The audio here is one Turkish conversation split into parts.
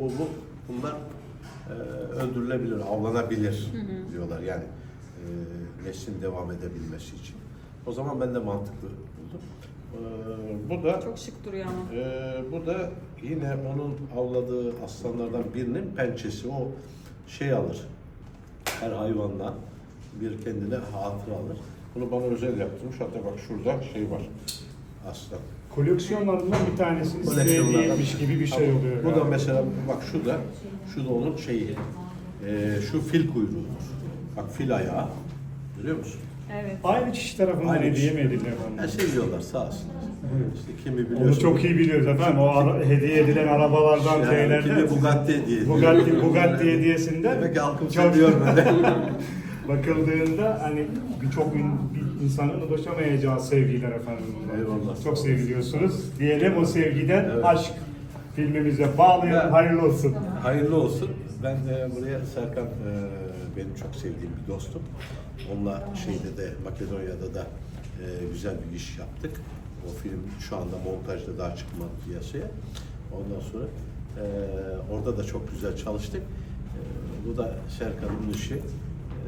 bu bu bunlar e, öldürülebilir, avlanabilir diyorlar yani e, neslin devam edebilmesi için. O zaman ben de mantıklı buldum. E, bu da Çok şık duruyor ama. ee, bu da yine onun avladığı aslanlardan birinin pençesi. O şey alır. Her hayvandan bir kendine hatıra alır. Bunu bana özel yaptırmış. Hatta bak şurada şey var. Aslan. Koleksiyonlarından bir tanesini size Koleksiyonlardan- hediyemiş gibi bir şey oluyor. Bu da mesela bak şu da şu da onun şeyi. Ee, şu fil kuyruğudur. Bak fil ayağı. Görüyor musun? Evet. Aynı kişi tarafından Aynı hediye kişi. mi ediliyor Her bana? şey diyorlar sağ olsun. İşte kimi biliyorsun. Onu çok iyi biliyoruz efendim. O ara- hediye edilen arabalardan, Yani şeylerden. kimi Bugatti hediye ediyor. Bugatti, Bugatti hediyesinden. Demek ki halkım çok- seviyor böyle. Bakıldığında hani birçok bir insanın ulaşamayacağı sevgiler efendim. Eyvallah. Çok seviliyorsunuz. Diyelim o sevgiden Evet. aşk filmimize bağlayalım. Ya. Hayırlı olsun. Hayırlı olsun. Ben de buraya Serkan e, benim çok sevdiğim bir dostum. Onunla şeyde de Makedonya'da da e, güzel bir iş yaptık. O film şu anda montajda daha çıkmadı piyasaya. Ondan sonra e, orada da çok güzel çalıştık. E, bu da Serkan'ın işi.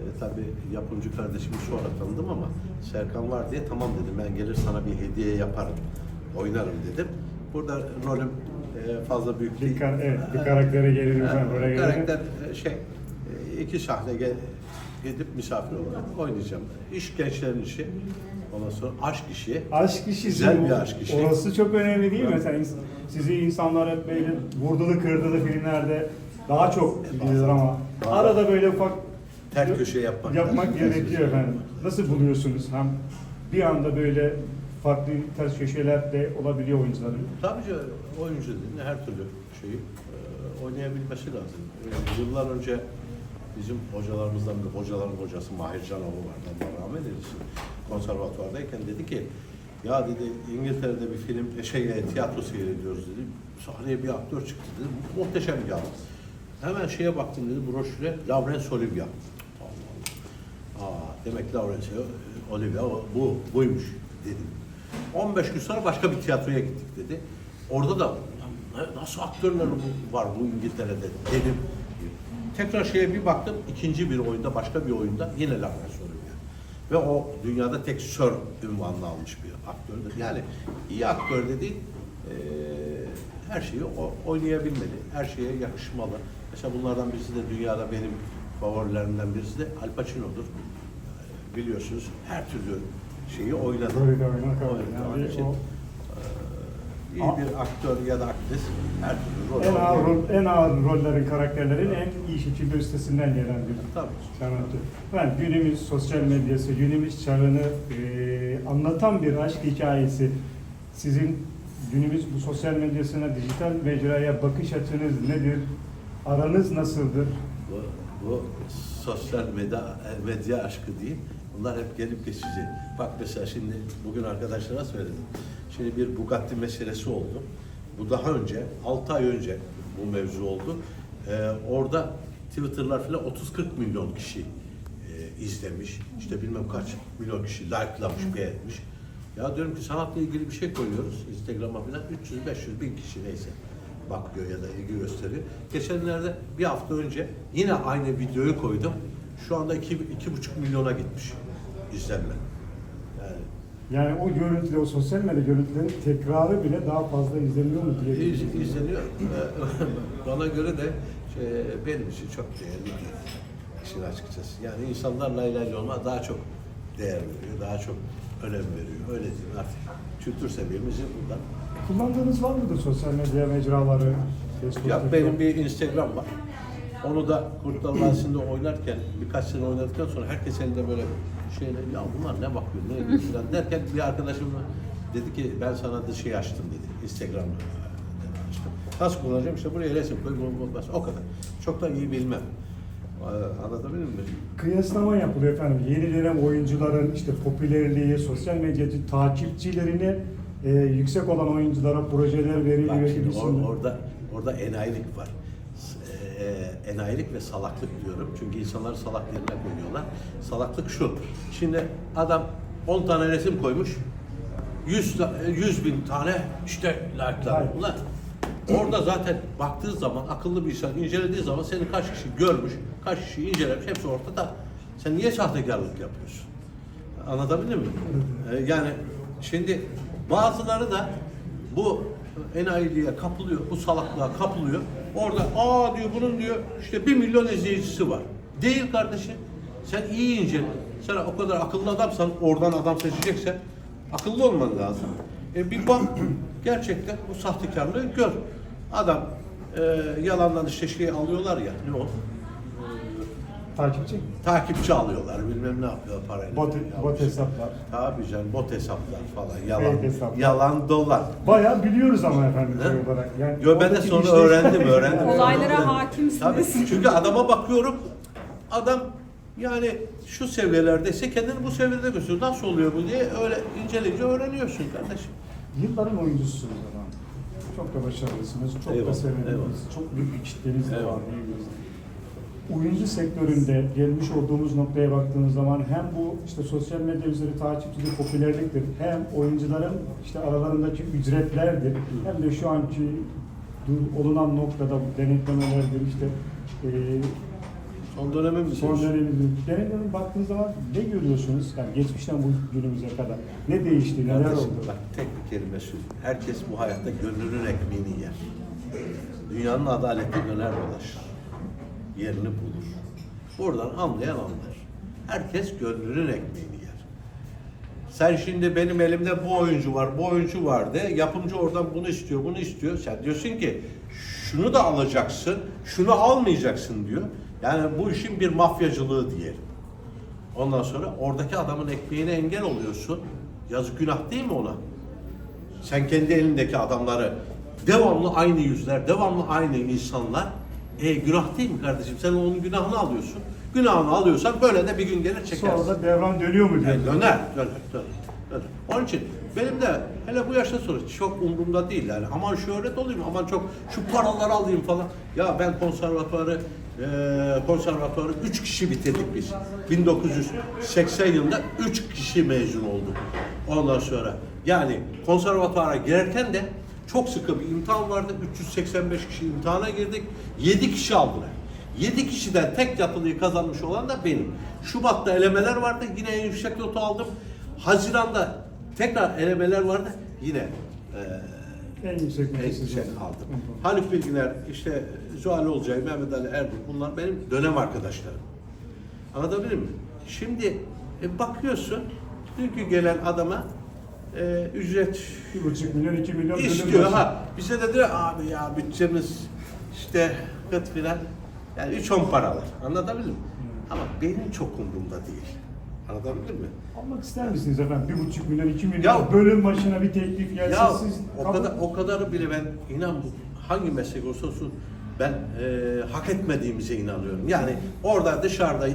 E, tabii yapımcı kardeşimi sonra tanıdım ama Serkan var diye tamam dedim ben gelir sana bir hediye yaparım, oynarım dedim. Burada rolüm e, fazla büyük Bir, değil. kar- evet, bir karaktere gelirim Ha, ben. Oraya karakter e, şey e, iki sahne gel, gidip misafir olarak oynayacağım. İş gençlerin işi. Ondan sonra aşk işi. Aşk işi. Güzel bir aşk işi. Orası çok önemli değil mi? Evet. Mesela ins- sizi insanlar hep böyle vurdulu kırdılı filmlerde daha çok bilir ama arada böyle ufak Ter köşe yapmak yapmak gerekiyor efendim. Nasıl buluyorsunuz? Hem bir anda böyle farklı ters köşeler de olabiliyor oyuncuların. Tabii ki oyuncu dediğin her türlü şeyi e, oynayabilmesi lazım. E, yıllar önce bizim hocalarımızdan bir hocaların hocası Mahir Canoğlu vardı. Allah rahmet eylesin. Konservatuvardayken dedi ki ya dedi İngiltere'de bir film e, şey e, tiyatro seyrediyoruz dedi. Sahneye bir aktör çıktı dedi. Muhteşem bir adam. Hemen şeye baktım dedi broşüre Laurence Olivier. Aa, demek Laurence Olivier bu buymuş dedim. 15 gün sonra başka bir tiyatroya gittik dedi. Orada da "Ya nasıl aktörler var bu İngiltere'de dedim. Tekrar şeye bir baktım ikinci bir oyunda başka bir oyunda yine Laurence Olivier. Ve o dünyada tek Sir ünvanını almış bir aktördür. Yani iyi aktör dediğin eee, her şeyi o- oynayabilmeli. Her şeye yakışmalı. Mesela bunlardan birisi de dünyada benim favorilerimden birisi de Al Pacino'dur. Biliyorsunuz her türlü şeyi oynadı. Yani Onun için, o- eee, iyi bir aktör ya da aktris her türlü rol En ağır, rol, en ağır rollerin, karakterlerin en iyi şekilde üstesinden gelen bir Tabii. sanatçı. Ben günümüz sosyal medyası, günümüz çağını e, anlatan bir aşk hikayesi. Sizin günümüz bu sosyal medyasına, dijital mecraya bakış açınız nedir? Aranız nasıldır? Bu, bu sosyal medya, medya aşkı değil. Bunlar hep gelip geçici. Bak mesela şimdi bugün arkadaşlara söyledim. Şimdi bir Bugatti meselesi oldu. Bu daha önce, 6 ay önce bu mevzu oldu. Ee, orada Twitter'lar falan 30-40 milyon kişi e, izlemiş. İşte bilmem kaç milyon kişi like'lamış, beğenmiş. Ya diyorum ki sanatla ilgili bir şey koyuyoruz Instagram'a falan 300-500 bin kişi neyse bakıyor ya da ilgi gösteriyor. Geçenlerde bir hafta önce yine aynı videoyu koydum. Şu anda iki, iki buçuk milyona gitmiş izlenme. Yani Yani o görüntüler, o sosyal medya görüntülerin tekrarı bile daha fazla izleniyor mu diye. iz, izleniyor. Bana göre de şey, benim için çok değerli. İşin açıkçası. Yani insanlar layla yolma daha çok değer veriyor, daha çok önem veriyor. Öyle diyeyim artık. Kültür seviyemizi buradan Kullandığınız var mıdır sosyal medya mecraları? Facebook, Ya benim bir Instagram var. Onu da Kurtlar Vadisi'nde oynarken, birkaç sene oynadıktan sonra herkes elinde böyle şeyler, ya bunlar ne bakıyor, ne ediyor falan derken bir arkadaşım dedi ki ben sana da şey açtım dedi, Instagram dedi, açtım. Nasıl kullanacağım? İşte buraya resim koy, bu, bu, bas. O kadar. Çok da iyi bilmem. Ee, Anlatabildim mi? Kıyaslama yapılıyor efendim. Yeni dönem oyuncuların işte popülerliği, sosyal medyacı takipçilerine e, yüksek olan oyunculara projeler Bak veriliyor şimdi or- orada orada enayilik var. E, enayilik ve salaklık diyorum. Çünkü insanları salak yerine koyuyorlar. Salaklık şu. Şimdi adam 10 tane resim koymuş. 100, ta- 100 bin tane işte like'lar. Ulan Orada zaten baktığı zaman akıllı bir insan incelediği zaman seni kaç kişi görmüş, kaç kişi incelemiş hepsi ortada. Sen niye sahtekarlık yapıyorsun? Anlatabildim mi? Ee, yani şimdi bazıları da bu enayiliğe kapılıyor, bu salaklığa kapılıyor. Orada aa diyor bunun diyor işte bir milyon izleyicisi var. Değil kardeşim. Sen iyi incele. Sen o kadar akıllı adamsan, oradan adam seçeceksen akıllı olman lazım. E bir bak gerçekten bu sahtekarlığı gör. Adam e, yalandan işte şey alıyorlar ya ne o? Takipçi. Takipçi alıyorlar bilmem ne yapıyorlar parayla. Bot, Ya bot hesaplar. Tabii canım bot hesaplar falan yalan. Fake hesaplar. Yalan dolar. Bayağı biliyoruz ama efendim He? şey olarak. Yani Yo ben de oradaki sonra işleyiş- öğrendim öğrendim. Olaylara Sonra- hakimsiniz. Tabii çünkü adama bakıyorum adam yani şu seviyelerdeyse kendini bu seviyede gösteriyor. Nasıl oluyor bu diye öyle inceleyince öğreniyorsun kardeşim. Yılların oyuncususunuz efendim. Çok da başarılısınız, çok da Eyvallah, sevindiniz, eyvallah. çok büyük bir kitleniz de var Eyvallah. diyebiliriz. Oyuncu sektöründe gelmiş olduğumuz noktaya baktığımız zaman hem bu işte sosyal medya üzeri takipçilik popülerliktir, hem oyuncuların işte aralarındaki ücretlerdir, hem de şu anki olunan noktada bu denetlemelerdir işte e, Son dönemi mi son dönemde denetlemenin baktığınız zaman ne görüyorsunuz? Yani geçmişten bu günümüze kadar ne değişti, neler Kardeşim, oldu? Bak tek bir kelime söyleyeyim. Herkes bu hayatta gönlünün ekmeğini yer. Dünyanın adaleti döner dolaşır. Yerini bulur. Buradan anlayan anlar. Herkes gönlünün ekmeğini yer. Sen şimdi benim elimde bu oyuncu var, bu oyuncu var de yapımcı oradan bunu istiyor, bunu istiyor. Sen diyorsun ki şunu da alacaksın, şunu almayacaksın diyor. Yani bu işin bir mafyacılığı diyelim. Ondan sonra oradaki adamın ekmeğine engel oluyorsun. Yazık günah değil mi ona? Sen kendi elindeki adamları devamlı aynı yüzler, devamlı aynı insanlar. E günah değil mi kardeşim? Sen onun günahını alıyorsun. Günahını alıyorsan böyle de bir gün gelir çekersin. Sonra da devran dönüyor mu diye. Yani döner, döner, döner, döner. Onun için benim de hele bu yaşta sonra çok umurumda değil yani. Aman şöhret olayım, aman çok şu paraları alayım falan. Ya ben konservatuarı eee konservatuarı 3 kişi bitirdik biz. 1980 yılında 3 kişi mezun olduk. Ondan sonra yani konservatuara girerken de çok sıkı bir imtihan vardı. 385 kişi imtihana girdik. 7 kişi aldılar. 7 kişiden tek yatılıyı kazanmış olan da benim. Şubat'ta elemeler vardı. Yine en yüksek notu aldım. Haziran'da tekrar elemeler vardı. Yine eee En yüksek en yüksek aldım. Haluk Bilginer, işte Zuhal Olcay, Mehmet Ali Erbil bunlar benim dönem arkadaşlarım. Anlatabildim mi? Şimdi e, bakıyorsun dünkü gelen adama e, ücret Bir buçuk milyon, iki milyon İstiyor başı. ha. Bize dediler abi ya bütçemiz işte kıt filan. Yani üç on paralar. Anlatabildim mi? Ama benim çok umurumda değil. Anlatabildim mi? Almak ister misiniz efendim? Bir buçuk milyon, iki milyon Ya- bölüm başına bir teklif gelse Ya siz o kabul- kadar o kadarı bile ben inan hangi meslek olsa olsun ben e, hak etmediğimize inanıyorum. Yani orada dışarıda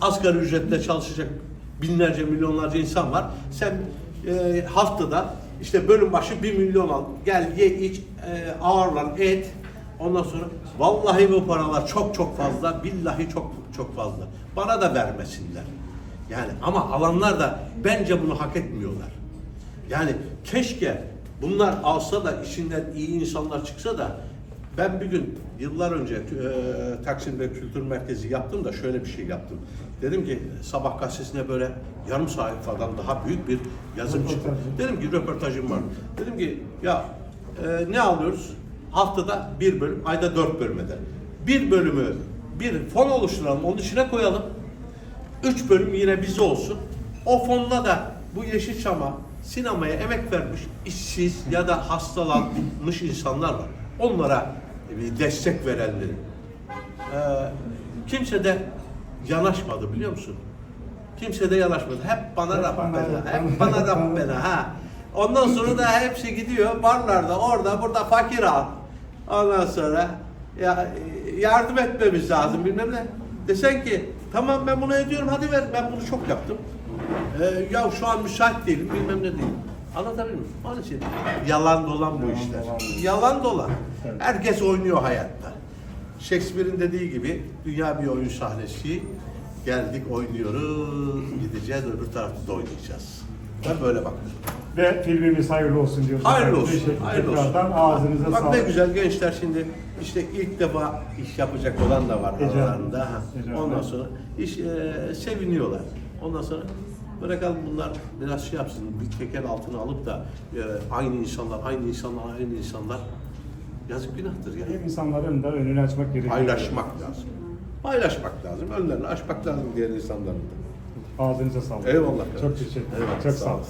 asgari ücretle çalışacak binlerce milyonlarca insan var. Sen e, haftada işte bölüm başı bir milyon al. Gel ye iç e, ağırlan et. Ondan sonra vallahi bu paralar çok çok fazla. Billahi çok çok fazla. Bana da vermesinler. Yani ama alanlar da bence bunu hak etmiyorlar. Yani keşke bunlar alsa da işinden iyi insanlar çıksa da ben bir gün yıllar önce e, Taksim'de Kültür Merkezi yaptım da şöyle bir şey yaptım. Dedim ki sabah gazetesine böyle yarım sayfadan daha büyük bir yazım çıktı. Dedim ki röportajım var. Dedim ki ya e, ne alıyoruz? Haftada bir bölüm, ayda dört bölüm eder. Bir bölümü bir fon oluşturalım, onun içine koyalım. Üç bölüm yine bize olsun. O fonla da bu Yeşilçam'a, sinemaya emek vermiş, işsiz ya da hastalanmış insanlar var. Onlara bir destek verenlerin. Ee, kimse de yanaşmadı biliyor musun? Kimse de yanaşmadı. Hep bana Rabbena, hep bana. Rabbena ha. Ondan sonra da hepsi gidiyor barlarda orada burada fakir al. Ondan sonra ya yardım etmemiz lazım bilmem ne. Desen ki tamam ben bunu ediyorum hadi ver ben bunu çok yaptım. Ee, ya şu an müsait değilim bilmem ne değilim. Anlatabiliyor muyum? Onun için yalan dolan bu Yalan işler. dolan. Yalan dolan. Herkes oynuyor hayatta. Shakespeare'in dediği gibi dünya bir oyun sahnesi. Geldik oynuyoruz, gideceğiz öbür tarafta da oynayacağız. Ben böyle bakıyorum. Ve filmimiz hayırlı olsun diyoruz. Hayırlı olsun. Teşekkür Hayırlı olsun. Ağzınıza Bak sağlık. ne güzel gençler şimdi işte ilk defa iş yapacak olan da var Ece aralarında. Ece Ondan sonra iş e, seviniyorlar. Ondan sonra bırakalım bunlar biraz şey yapsın. Bir teker altına alıp da e, aynı insanlar, aynı insanlar, aynı insanlar yazık günahtır ya. Hem insanların da önünü açmak gerekiyor. Paylaşmak lazım. Paylaşmak lazım. Önlerini açmak lazım diğer insanların da. Ağzınıza sağlık. Eyvallah Çok teşekkür ederim. Eyvallah, Çok sağ olun.